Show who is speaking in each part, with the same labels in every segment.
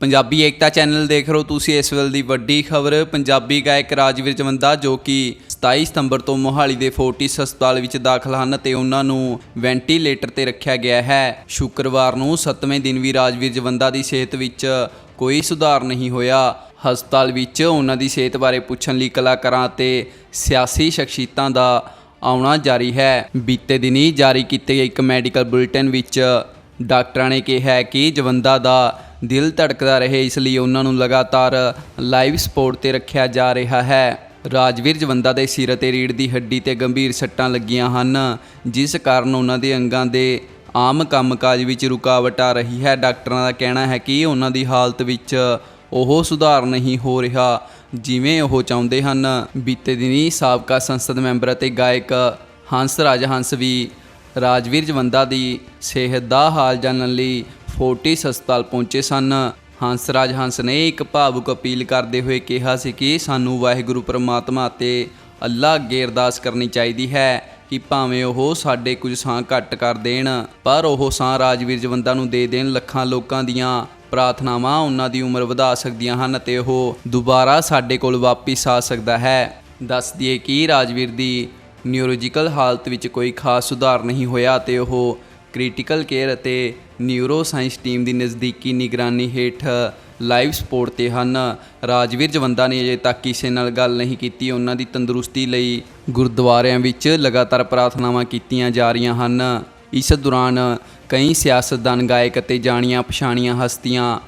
Speaker 1: ਪੰਜਾਬੀ ਏਕਤਾ channel ਦੇਖ ਰਹੇ ਹੋ ਤੁਸੀਂ ਇਸ ਵੇਲੇ ਦੀ ਵੱਡੀ ਖਬਰ। ਪੰਜਾਬੀ ਗਾਇਕ ਰਾਜਵੀਰ ਜਵੰਦਾ, ਜੋ ਕਿ 27 ਸਤੰਬਰ ਤੋਂ ਮੋਹਾਲੀ ਦੇ ਫੋਰਟਿਸ ਹਸਪਤਾਲ ਵਿੱਚ ਦਾਖਲ ਹਨ ਤੇ ਉਹਨਾਂ ਨੂੰ ਵੈਂਟੀਲੇਟਰ ਤੇ ਰੱਖਿਆ ਗਿਆ ਹੈ। ਸ਼ੁੱਕਰਵਾਰ ਨੂੰ 7ਵੇਂ ਦਿਨ ਵੀ ਰਾਜਵੀਰ ਜਵੰਦਾ ਦੀ ਸਿਹਤ ਵਿੱਚ ਕੋਈ ਸੁਧਾਰ ਨਹੀਂ ਹੋਇਆ। ਹਸਪਤਾਲ ਵਿੱਚ ਉਹਨਾਂ ਦੀ ਸਿਹਤ ਬਾਰੇ ਪੁੱਛਣ ਲਈ ਕਲਾਕਾਰਾਂ ਤੇ ਸਿਆਸੀ ਸ਼ਖਸੀਅਤਾਂ ਦਾ ਆਉਣਾ ਜਾਰੀ ਹੈ। ਬੀਤੇ ਦਿਨੀ ਜਾਰੀ ਕੀਤੇ ਗਏ ਇੱਕ ਮੈਡੀਕਲ ਬੁਲੇਟਿਨ ਵਿੱਚ ਡਾਕਟਰਾਂ ਨੇ ਕਿਹਾ ਕਿ ਜਵੰਦਾ ਦਾ ਦਿਲ ਧੜਕਦਾ ਰਹੇ, ਇਸ ਲਈ ਉਹਨਾਂ ਨੂੰ ਲਗਾਤਾਰ ਲਾਈਵ ਸਪੋਰਟ ਤੇ ਰੱਖਿਆ ਜਾ ਰਿਹਾ ਹੈ। ਰਾਜਵੀਰ ਜਵੰਦਾ ਦੇ ਸਿਰ ਅਤੇ ਰੀੜ ਦੀ ਹੱਡੀ ਤੇ ਗੰਭੀਰ ਸੱਟਾਂ ਲੱਗੀਆਂ ਹਨ, ਜਿਸ ਕਾਰਨ ਉਹਨਾਂ ਦੇ ਅੰਗਾਂ ਦੇ ਆਮ ਕੰਮਕਾਜ ਵਿੱਚ ਰੁਕਾਵਟ ਆ ਰਹੀ ਹੈ। ਡਾਕਟਰਾਂ ਦਾ ਕਹਿਣਾ ਹੈ ਕਿ ਉਹਨਾਂ ਦੀ ਹਾਲਤ ਵਿੱਚ ਉਹ ਸੁਧਾਰ ਨਹੀਂ ਹੋ ਰਿਹਾ, ਜਿਵੇਂ ਉਹ ਚਾਹੁੰਦੇ ਹਨ। ਬੀਤੇ ਦਿਨੀ ਸਾਬਕਾ ਸੰਸਦ ਮੈਂਬਰ ਅਤੇ ਗਾਇਕ ਹੰਸ ਰਾਜ ਹੰਸ ਵੀ ਰਾਜਵੀਰ ਜਵੰਦਾ ਦੀ ਸਿਹਤ ਦਾ ਹਾਲ ਜਾਣਨ ਲਈ ਫੋਰਟਿਸ ਹਸਪਤਾਲ ਪਹੁੰਚੇ ਸਨ। ਹੰਸਰਾਜ ਹੰਸ ਨੇ ਇੱਕ ਭਾਵੁਕ ਅਪੀਲ ਕਰਦੇ ਹੋਏ ਕਿਹਾ ਸੀ ਕਿ ਸਾਨੂੰ ਵਾਹਿਗੁਰੂ ਪਰਮਾਤਮਾ ਅਤੇ ਅੱਲਾ ਅੱਗੇ ਅਰਦਾਸ ਕਰਨੀ ਚਾਹੀਦੀ ਹੈ ਕਿ ਭਾਵੇਂ ਉਹ ਸਾਡੇ ਕੁਝ ਸਾਹ ਘੱਟ ਕਰ ਦੇਣ, ਪਰ ਉਹ ਸਾਹ ਰਾਜਵੀਰ ਜਵੰਦਾ ਨੂੰ ਦੇ ਦੇਣ, ਲੱਖਾਂ ਲੋਕਾਂ ਦੀਆਂ ਪ੍ਰਾਰਥਨਾਵਾਂ ਉਹਨਾਂ ਦੀ ਉਮਰ ਵਧਾ ਸਕਦੀਆਂ ਹਨ ਅਤੇ ਉਹ ਦੁਬਾਰਾ ਸਾਡੇ ਕੋਲ ਵਾਪਿਸ ਆ ਸਕਦਾ ਹੈ। ਦੱਸ ਦਈਏ ਕਿ ਰਾਜਵੀਰ ਦੀ ਨਿਊਰੋਲੋਜੀਕਲ ਹਾਲਤ ਵਿੱਚ ਕੋਈ ਖਾਸ ਸੁਧਾਰ ਨਹੀਂ ਹੋਇਆ ਤੇ ਉਹ ਕ੍ਰਿਟੀਕਲ ਕੇਅਰ ਅਤੇ ਨਿਊਰੋ ਸਾਇੰਸ ਟੀਮ ਦੀ ਨਜ਼ਦੀਕੀ ਨਿਗਰਾਨੀ ਹੇਠ ਲਾਈਵ ਸਪੋਰਟ ਤੇ ਹਨ। ਰਾਜਵੀਰ ਜਵੰਦਾ ਨੇ ਅਜੇ ਤੱਕ ਕਿਸੇ ਨਾਲ ਗੱਲ ਨਹੀਂ ਕੀਤੀ। ਉਹਨਾਂ ਦੀ ਤੰਦਰੁਸਤੀ ਲਈ ਗੁਰਦੁਆਰਿਆਂ ਵਿੱਚ ਲਗਾਤਾਰ ਪ੍ਰਾਰਥਨਾਵਾਂ ਕੀਤੀਆਂ ਜਾ ਰਹੀਆਂ ਹਨ। ਇਸ ਦੌਰਾਨ ਕਈ ਸਿਆਸਤਦਾਨ ਗਾਇਕ ਅਤੇ ਜਾਣੀਆਂ ਪਛਾਣੀਆਂ ਹਸਤੀਆਂ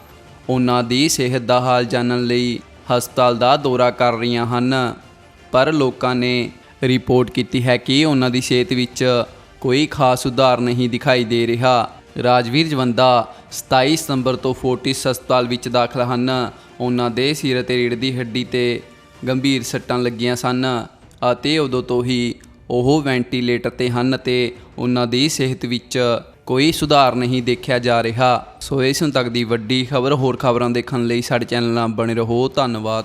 Speaker 1: ਉਹਨਾਂ ਦੀ ਸਿਹਤ ਦਾ ਹਾਲ ਜਾਣਨ ਲਈ ਹਸਪਤਾਲ ਦਾ ਦੌਰਾ ਕਰ ਰਹੀਆਂ ਹਨ। ਪਰ ਲੋਕਾਂ ਨੇ ਰਿਪੋਰਟ ਕੀਤੀ ਹੈ ਕਿ ਉਹਨਾਂ ਦੀ ਸਿਹਤ ਵਿੱਚ ਕੋਈ ਖਾਸ ਸੁਧਾਰ ਨਹੀਂ ਦਿਖਾਈ ਦੇ ਰਿਹਾ। ਰਾਜਵੀਰ ਜਵੰਦਾ 27 ਸਤੰਬਰ ਤੋਂ ਫੋਰਟਿਸ ਹਸਪਤਾਲ ਵਿੱਚ ਦਾਖਲ ਹਨ। ਉਹਨਾਂ ਦੇ ਸਿਰ ਅਤੇ ਰੀੜ੍ਹ ਦੀ ਹੱਡੀ ਤੇ ਗੰਭੀਰ ਸੱਟਾਂ ਲੱਗੀਆਂ ਸਨ ਅਤੇ ਉਦੋਂ ਤੋਂ ਹੀ ਉਹ ਵੈਂਟੀਲੇਟਰ ਤੇ ਹਨ ਤੇ ਉਹਨਾਂ ਦੀ ਸਿਹਤ ਵਿੱਚ ਕੋਈ ਸੁਧਾਰ ਨਹੀਂ ਦੇਖਿਆ ਜਾ ਰਿਹਾ। ਸੋ ਇਸ ਹੁਣ ਤੱਕ ਦੀ ਵੱਡੀ ਖਬਰ, ਹੋਰ ਖਬਰਾਂ ਦੇਖਣ ਲਈ ਸਾਡੇ ਚੈਨਲ ਨਾਲ ਬਣੇ ਰਹੋ। ਧੰਨਵਾਦ।